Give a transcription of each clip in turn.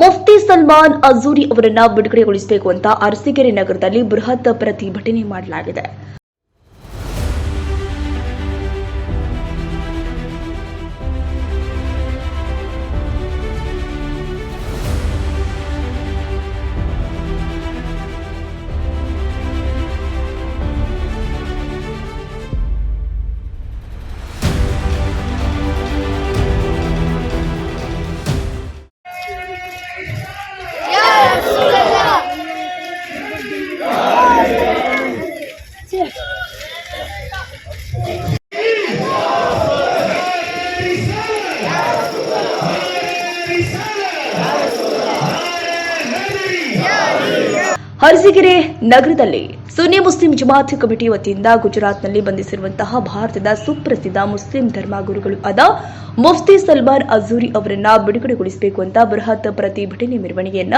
ಮುಫ್ತಿ ಸಲ್ಮಾನ್ ಅಜೂರಿ ಅವರನ್ನ ಬಿಡುಗಡೆಗೊಳಿಸಬೇಕು ಅಂತ ಅರಸೀಕೆರೆ ನಗರದಲ್ಲಿ ಬೃಹತ್ ಪ್ರತಿಭಟನೆ ಮಾಡಲಾಗಿದೆ. ಅರಸೀಕೆರೆ ನಗರದಲ್ಲಿ ಸುನ್ನಿ ಮುಸ್ಲಿಂ ಜಮಾತ್ ಕಮಿಟಿ ವತಿಯಿಂದ ಗುಜರಾತ್ನಲ್ಲಿ ಬಂಧಿಸಿರುವಂತಹ ಭಾರತದ ಸುಪ್ರಸಿದ್ಧ ಮುಸ್ಲಿಂ ಧರ್ಮಗುರುಗಳು ಆದ ಮುಫ್ತಿ ಸಲ್ಮಾನ್ ಅಜೂರಿ ಅವರನ್ನ ಬಿಡುಗಡೆಗೊಳಿಸಬೇಕು ಅಂತ ಬೃಹತ್ ಪ್ರತಿಭಟನೆ ಮೆರವಣಿಗೆಯನ್ನ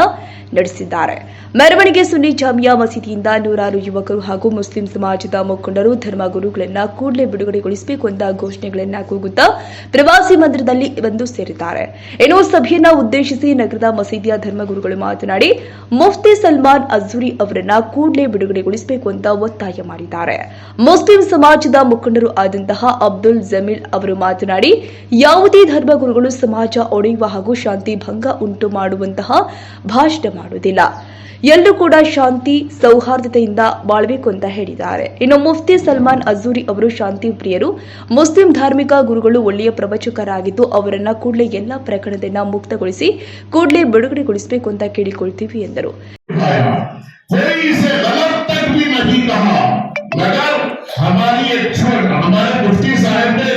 ನಡೆಸಿದ್ದಾರೆ. ಮೆರವಣಿಗೆ ಸುನ್ನಿ ಜಾಮಿಯಾ ಮಸೀದಿಯಿಂದ ನೂರಾರು ಯುವಕರು ಹಾಗೂ ಮುಸ್ಲಿಂ ಸಮಾಜದ ಮುಖಂಡರು ಧರ್ಮಗುರುಗಳನ್ನ ಕೂಡಲೇ ಬಿಡುಗಡೆಗೊಳಿಸಬೇಕು ಅಂತ ಘೋಷಣೆಗಳನ್ನ ಕೂಗುತ್ತಾ ಪ್ರವಾಸಿ ಮಂದಿರದಲ್ಲಿ ಬಂದು ಸೇರಿದ್ದಾರೆ. ಇನ್ನು ಸಭೆಯನ್ನ ಉದ್ದೇಶಿಸಿ ನಗರದ ಮಸೀದಿಯ ಧರ್ಮಗುರುಗಳು ಮಾತನಾಡಿ, ಮುಫ್ತಿ ಸಲ್ಮಾನ್ ಅಜೂರಿ ಅವರನ್ನ ಕೂಡಲೇ ಬಿಡುಗಡೆಗೊಳಿಸಬೇಕು ಅಂತ ಒತ್ತಾಯ ಮಾಡಿದ್ದಾರೆ. ಮುಸ್ಲಿಂ ಸಮಾಜದ ಮುಖಂಡರು ಆದಂತಹ ಅಬ್ದುಲ್ ಜಮೀಲ್ ಅವರು ಮಾತನಾಡಿ ಯಾವುದೇ ಧರ್ಮಗುರುಗಳು ಸಮಾಜ ಒಡೆಯುವ ಹಾಗೂ ಶಾಂತಿ ಭಂಗ ಉಂಟು ಮಾಡುವಂತಹ ಭಾಷಣ ಮಾಡುವುದಿಲ್ಲ ಎಲ್ಲರೂ ಕೂಡ ಶಾಂತಿ ಸೌಹಾರ್ದತೆಯಿಂದ ಬಾಳ್ಬೇಕು ಅಂತ ಹೇಳಿದ್ದಾರೆ ಇನ್ನು ಮುಫ್ತಿ ಸಲ್ಮಾನ್ ಅಜೂರಿ ಅವರು ಶಾಂತಿ ಪ್ರಿಯರು ಮುಸ್ಲಿಂ ಧಾರ್ಮಿಕ ಗುರುಗಳು ಒಳ್ಳೆಯ ಪ್ರವಚಕರಾಗಿದ್ದು ಅವರನ್ನ ಕೂಡಲೇ ಎಲ್ಲಾ ಪ್ರಕರಣದಿಂದ ಮುಕ್ತಗೊಳಿಸಿ ಕೂಡಲೇ ಬಿಡುಗಡೆಗೊಳಿಸಬೇಕು ಅಂತ ಕೇಳಿಕೊಳ್ತೀವಿ ಎಂದರು कोई इसे गलत तक भी नहीं कहा मगर हमारी एक छोट हमारे मुफ्ती साहब ने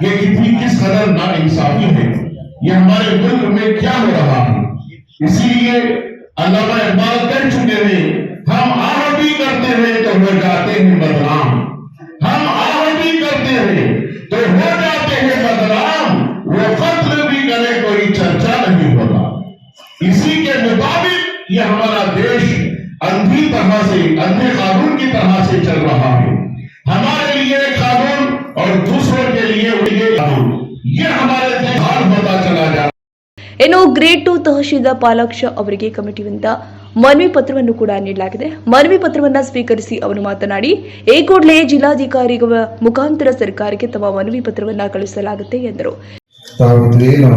یہ کتنی کس قدر نا انصافی ہے؟ یہ ہمارے ملک میں کیا ہو رہا ہے؟ اسی لیے علامہ اقبال کر چکے ہیں، ہم عربی کرتے ہیں تو ہو جاتے ہیں بدنام۔ ہم عربی کرتے ہیں تو ہو جاتے ہیں بدنام۔ وہ فتر بھی کرے، کوئی چرچا نہیں ہوتا۔ اسی کے مطابق یہ ہمارا دیش اندھی طرح سے، اندھے قانون کی طرح سے چل رہا ہے۔ ہمارے لیے قانون और दूसरों के लिए उनके कानून ये हमारे देश हाल होता चला जा ಇನ್ನು ಗ್ರೇಡ್ ಟು ತಹಶೀಲ್ದಾರ್ ಪಾಲಾಕ್ಷ ಅವರಿಗೆ ಕಮಿಟಿಯಿಂದ ಮನವಿ ಪತ್ರವನ್ನು ಕೂಡ ನೀಡಲಾಗಿದೆ ಮನವಿ ಪತ್ರವನ್ನು ಸ್ವೀಕರಿಸಿ ಅವರು ಮಾತನಾಡಿ ಈ ಕೂಡಲೇ ಜಿಲ್ಲಾಧಿಕಾರಿಗಳ ಮುಖಾಂತರ ಸರ್ಕಾರಕ್ಕೆ ತಮ್ಮ ಮನವಿ ಪತ್ರವನ್ನು ಕಳುಹಿಸಲಾಗುತ್ತೆ ಎಂದರು ತಾವು ಏನು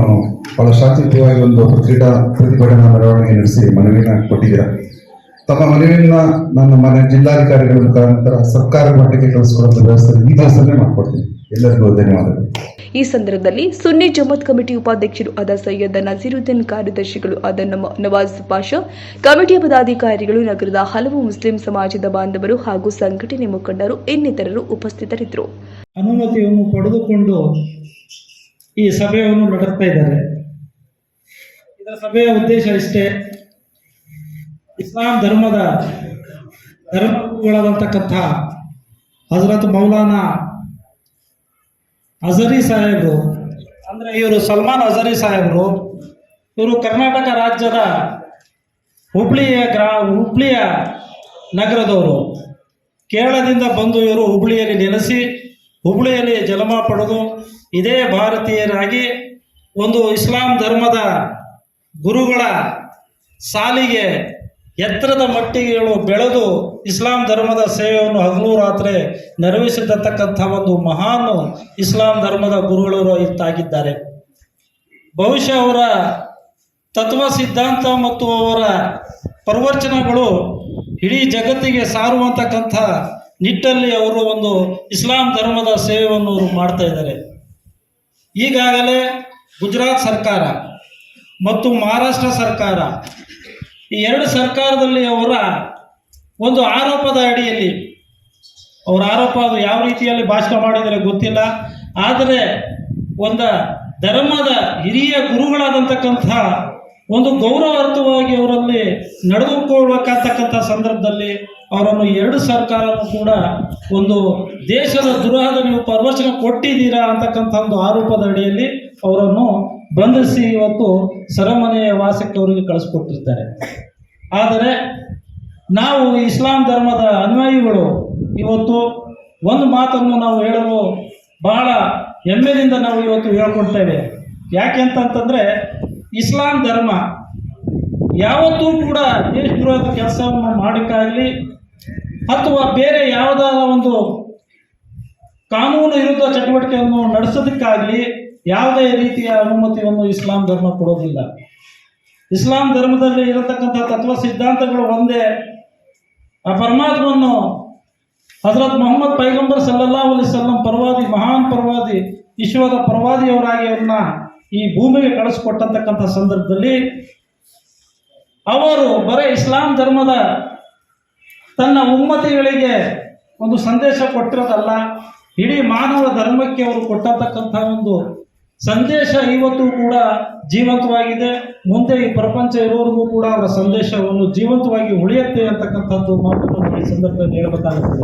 ಬಹಳ ಶಾಂತಿಯುತವಾಗಿ ಒಂದು ಕ್ರೀಡಾ ಪ್ರತಿಭಟನಾ ಮೆರವಣಿಗೆ ನಡೆಸಿ ಮನವಿನ ಕೊಟ್ಟಿದ್ದೀರಾ ತಮ್ಮ ಮನವಿಯನ್ನ ನನ್ನ ಮನೆ ಜಿಲ್ಲಾಧಿಕಾರಿಗಳ ಮುಖಾಂತರ ಸರ್ಕಾರ ಮಟ್ಟಕ್ಕೆ ಕಳಿಸಿಕೊಡುವಂತ ವ್ಯವಸ್ಥೆ ಈ ದಿವಸನೇ ಮಾಡ್ಕೊಡ್ತೀನಿ. ಎಲ್ಲರಿಗೂ ಧನ್ಯವಾದಗಳು. ಈ ಸಂದರ್ಭದಲ್ಲಿ ಸುನ್ನಿ ಜಮಾತ್ ಕಮಿಟಿ ಉಪಾಧ್ಯಕ್ಷರು ಆದ ಸೈಯದ್ ನಜೀರುದ್ದೀನ್ ಕಾರ್ಯದರ್ಶಿಗಳು ಆದ ನಮ್ಮ ನವಾಜ್ ಪಾಷಾ ಕಮಿಟಿಯ ಪದಾಧಿಕಾರಿಗಳು ನಗರದ ಹಲವು ಮುಸ್ಲಿಂ ಸಮಾಜದ ಬಾಂಧವರು ಹಾಗೂ ಸಂಘಟನೆ ಮುಖಂಡರು ಇನ್ನಿತರರು ಉಪಸ್ಥಿತರಿದ್ದರು. ಅನುಮತಿಯನ್ನು ಪಡೆದುಕೊಂಡು ಈ ಸಭೆಯನ್ನು ನಡೆಸ್ತಾ ಇದ್ದಾರೆ. ಇದರ ಸಭೆಯ ಉದ್ದೇಶ ಇಷ್ಟೇ. ಇಸ್ಲಾಂ ಧರ್ಮದ ಧರ್ಮಗಳಾದಂತಕ್ಕಂಥ ಹಜರತ್ ಮೌಲಾನಾ ಅಜರಿ ಸಾಹೇಬರು, ಅಂದರೆ ಇವರು ಸಲ್ಮಾನ್ ಅಜರಿ ಸಾಹೇಬರು, ಇವರು ಕರ್ನಾಟಕ ರಾಜ್ಯದ ಹುಬ್ಳಿಯ ಗ್ರಾ, ಹುಬ್ಳಿಯ ನಗರದವರು. ಕೇರಳದಿಂದ ಬಂದು ಇವರು ಹುಬ್ಳಿಯಲ್ಲಿ ನೆಲೆಸಿ, ಹುಬ್ಳಿಯಲ್ಲಿ ಜನ್ಮ ಪಡೆದು ಇದೇ ಭಾರತೀಯರಾಗಿ ಒಂದು ಇಸ್ಲಾಂ ಧರ್ಮದ ಗುರುಗಳ ಸಾಲಿಗೆ ಎತ್ತರದ ಮಟ್ಟಿಗೆಗಳು ಬೆಳೆದು ಇಸ್ಲಾಂ ಧರ್ಮದ ಸೇವೆಯನ್ನು ಹಗಲು ರಾತ್ರಿ ನೆರವೇರಿಸಿರ್ತಕ್ಕಂಥ ಒಂದು ಮಹಾನ್ ಇಸ್ಲಾಂ ಧರ್ಮದ ಗುರುಗಳವರು ಇತ್ತಾಗಿದ್ದಾರೆ ಬಹುಶಃ ಅವರ ತತ್ವ ಸಿದ್ಧಾಂತ ಮತ್ತು ಅವರ ಪ್ರವಚನಗಳು ಇಡೀ ಜಗತ್ತಿಗೆ ಸಾರುವಂತಕ್ಕಂಥ ನಿಟ್ಟಲ್ಲಿ ಅವರು ಒಂದು ಇಸ್ಲಾಂ ಧರ್ಮದ ಸೇವೆಯನ್ನು ಅವರು ಮಾಡ್ತಾ ಇದ್ದಾರೆ. ಈಗಾಗಲೇ ಗುಜರಾತ್ ಸರ್ಕಾರ ಮತ್ತು ಮಹಾರಾಷ್ಟ್ರ ಸರ್ಕಾರ ಈ ಎರಡು ಸರ್ಕಾರದಲ್ಲಿ ಅವರ ಒಂದು ಆರೋಪದ ಅಡಿಯಲ್ಲಿ ಅವರ ಆರೋಪ ಅದು ಯಾವ ರೀತಿಯಲ್ಲಿ ಭಾಷಣ ಮಾಡಿದರೆ ಗೊತ್ತಿಲ್ಲ. ಆದರೆ ಒಂದು ಧರ್ಮದ ಹಿರಿಯ ಗುರುಗಳಾದಂತಕ್ಕಂಥ ಒಂದು ಗೌರವಾರ್ಥವಾಗಿ ಅವರಲ್ಲಿ ನಡೆದುಕೊಳ್ಬೇಕಾಗ್ತಕ್ಕಂಥ ಸಂದರ್ಭದಲ್ಲಿ ಅವರನ್ನು ಎರಡು ಸರ್ಕಾರನೂ ಕೂಡ ಒಂದು ದೇಶದ ದುರಹದ ನೀವು ಪ್ರವಚನ ಕೊಟ್ಟಿದ್ದೀರಾ ಅಂತಕ್ಕಂಥ ಒಂದು ಆರೋಪದ ಅಡಿಯಲ್ಲಿ ಅವರನ್ನು ಬಂಧಿಸಿ ಇವತ್ತು ಸರಮನೆಯ ವಾಸಕ್ಕೆ ಅವರಿಗೆ ಕಳಿಸ್ಕೊಟ್ಟಿರ್ತಾರೆ. ಆದರೆ ನಾವು ಇಸ್ಲಾಂ ಧರ್ಮದ ಅನುಯಾಯಿಗಳು, ಇವತ್ತು ಒಂದು ಮಾತನ್ನು ನಾವು ಹೇಳಲು ಬಹಳ ಹೆಮ್ಮೆಯಿಂದ ನಾವು ಇವತ್ತು ಹೇಳ್ಕೊಡ್ತೇವೆ ಯಾಕೆ ಅಂತಂತಂದರೆ ಇಸ್ಲಾಂ ಧರ್ಮ ಯಾವತ್ತೂ ಕೂಡ ದೇಶದ್ರೋಹದ ಕೆಲಸವನ್ನು ಮಾಡೋಕ್ಕಾಗಲಿ ಅಥವಾ ಬೇರೆ ಯಾವುದಾದ ಒಂದು ಕಾನೂನು ವಿರುದ್ಧ ಚಟುವಟಿಕೆಯನ್ನು ನಡೆಸೋದಕ್ಕಾಗಲಿ ಯಾವುದೇ ರೀತಿಯ ಅನುಮತಿಯನ್ನು ಇಸ್ಲಾಂ ಧರ್ಮ ಕೊಡೋದಿಲ್ಲ. ಇಸ್ಲಾಂ ಧರ್ಮದಲ್ಲಿ ಇರತಕ್ಕಂಥ ತತ್ವ ಸಿದ್ಧಾಂತಗಳು ಒಂದೇ. ಆ ಪರಮಾತ್ಮನ್ನು ಹಜರತ್ ಮೊಹಮ್ಮದ್ ಪೈಗಂಬರ್ ಸಲ್ಲಲ್ಲಾ ಅಲಿ ಸಲ್ಲಂ ಪರವಾದಿ, ಮಹಾನ್ ಪರವಾದಿ, ವಿಶ್ವದ ಪರವಾದಿಯವರಾಗಿ ಅವ್ರನ್ನ ಈ ಭೂಮಿಗೆ ಕಳಿಸ್ಕೊಟ್ಟಂತಕ್ಕಂಥ ಸಂದರ್ಭದಲ್ಲಿ ಅವರು ಬರೀ ಇಸ್ಲಾಂ ಧರ್ಮದ ತನ್ನ ಉಮ್ಮತಿಗಳಿಗೆ ಒಂದು ಸಂದೇಶ ಕೊಟ್ಟಿರೋದಲ್ಲ, ಇಡೀ ಮಾನವ ಧರ್ಮಕ್ಕೆ ಅವರು ಕೊಟ್ಟತಕ್ಕಂಥ ಒಂದು ಸಂದೇಶ ಇವತ್ತು ಕೂಡ ಜೀವಂತವಾಗಿದೆ. ಮುಂದೆ ಈ ಪ್ರಪಂಚ ಇರೋರಿಗೂ ಕೂಡ ಅವರ ಸಂದೇಶವನ್ನು ಜೀವಂತವಾಗಿ ಉಳಿಯುತ್ತೆ ಅಂತಕ್ಕಂಥದ್ದು ಮಾತನ್ನು ನಾವು ಈ ಸಂದರ್ಭದಲ್ಲಿ ಹೇಳಬೇಕಾಗುತ್ತದೆ.